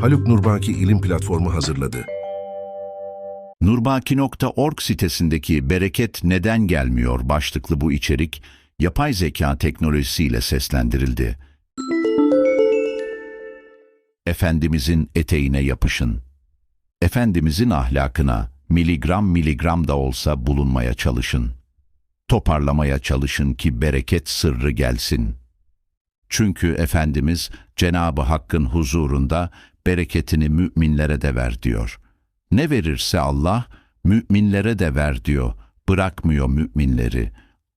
Haluk Nurbaki İlim Platformu hazırladı. Nurbaki.org sitesindeki Bereket Neden Gelmiyor başlıklı bu içerik, yapay zeka teknolojisiyle seslendirildi. Efendimizin eteğine yapışın. Efendimizin ahlakına miligram miligram da olsa bulunmaya çalışın. Toparlamaya çalışın ki bereket sırrı gelsin. Çünkü Efendimiz Cenab-ı Hakk'ın huzurunda bereketini müminlere de ver diyor. Ne verirse Allah müminlere de ver diyor. Bırakmıyor müminleri.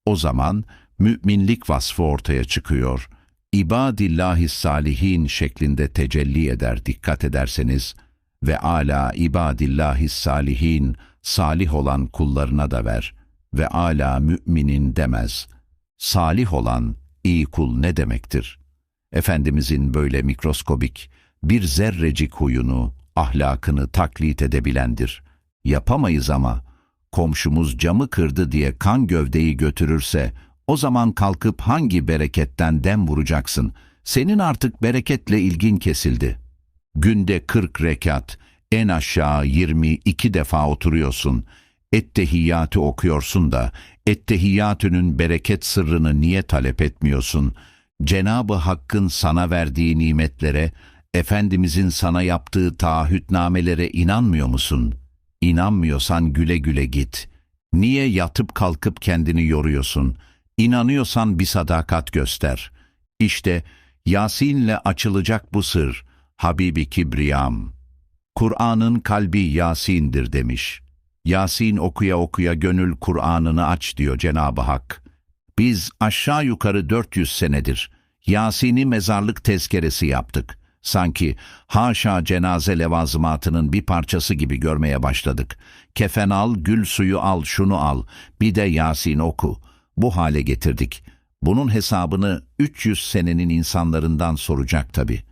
O zaman müminlik vasfı ortaya çıkıyor. İbadillahi salihin şeklinde tecelli eder dikkat ederseniz ve ala ibadillahi salihin salih olan kullarına da ver ve ala müminin demez. Salih olan iyi kul ne demektir? Efendimizin böyle mikroskobik bir zerrecik huyunu, ahlakını taklit edebilendir. Yapamayız ama komşumuz camı kırdı diye kan gövdeyi götürürse o zaman kalkıp hangi bereketten dem vuracaksın? Senin artık bereketle ilgin kesildi. Günde 40 rekat, en aşağı 22 defa oturuyorsun. Ettehiyyatı okuyorsun da, ettehiyyatünün bereket sırrını niye talep etmiyorsun? Cenab-ı Hakk'ın sana verdiği nimetlere, Efendimizin sana yaptığı taahhütnamelere inanmıyor musun? İnanmıyorsan güle güle git. Niye yatıp kalkıp kendini yoruyorsun? İnanıyorsan bir sadakat göster. İşte Yasin'le açılacak bu sır. Habibi Kibriyam. Kur'an'ın kalbi Yasin'dir demiş. Yasin okuya okuya gönül Kur'an'ını aç diyor Cenab-ı Hak. Biz aşağı yukarı 400 senedir Yasin'i mezarlık tezkeresi yaptık. Sanki haşa cenaze levazımatının bir parçası gibi görmeye başladık. Kefen al, gül suyu al, şunu al, bir de Yasin oku. Bu hale getirdik. Bunun hesabını 300 senenin insanlarından soracak tabii.